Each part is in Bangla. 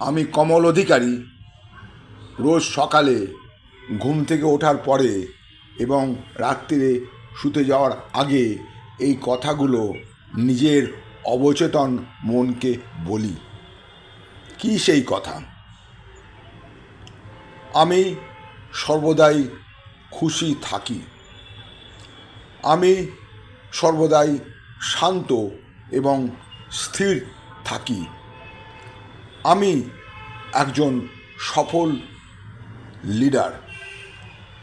আমি কমল অধিকারী। রোজ সকালে ঘুম থেকে ওঠার পরে এবং রাত্রিরে শুতে যাওয়ার আগে এই কথাগুলো নিজের অবচেতন মনকে বলি। কি সেই কথা? আমি সর্বদাই খুশি থাকি। আমি সর্বদাই শান্ত এবং স্থির থাকি। আমি একজন সফল লিডার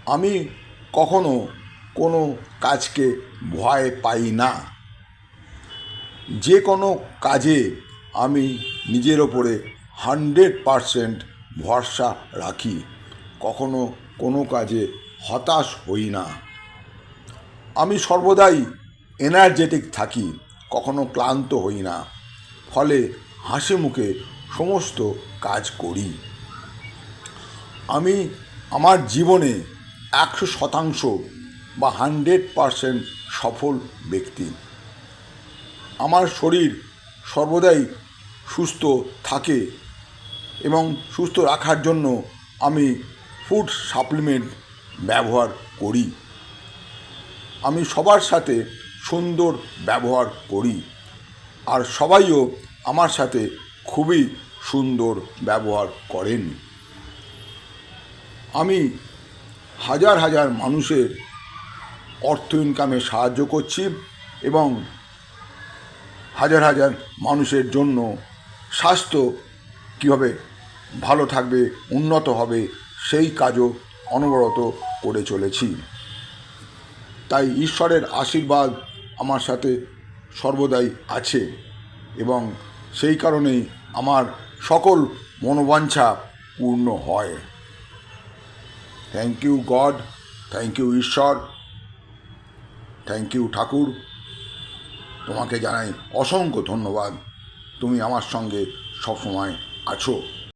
আমি কখনো কোনো কাজকে ভয় পাই না। যে কোনো কাজে আমি নিজের ওপরে হান্ড্রেড পারসেন্ট ভরসা রাখি। কখনো কোনো কাজে হতাশ হই না। আমি সর্বদাই এনার্জেটিক থাকি, কখনো ক্লান্ত হই না। ফলে হাসি মুখে সমস্ত কাজ করি। আমি আমার জীবনে একশো শতাংশ বা হান্ড্রেড পারসেন্ট সফল ব্যক্তি। আমার শরীর সর্বদাই সুস্থ থাকে এবং সুস্থ রাখার জন্য আমি ফুড সাপ্লিমেন্ট ব্যবহার করি। আমি সবার সাথে সুন্দর ব্যবহার করি। আর সবাইও আমার সাথে খুবই সুন্দর ব্যবহার করেন। আমি হাজার হাজার মানুষের অর্থ ইনকামে সাহায্য করছি এবং হাজার হাজার মানুষের জন্য স্বাস্থ্য কীভাবে ভালো থাকবে, উন্নত হবে, সেই কাজও অনবরত করে চলেছি। তাই ঈশ্বরের আশীর্বাদ আমার সাথে সর্বদাই আছে এবং সেই কারণেই আমার সকল মনোবাঞ্ছা পূর্ণ হয়। Thank you God thank you ঈশ্বর। থ্যাংক ইউ ঠাকুর। তোমাকে জানাই অসংখ্য ধন্যবাদ। তুমি আমার সঙ্গে সবসময় আছো।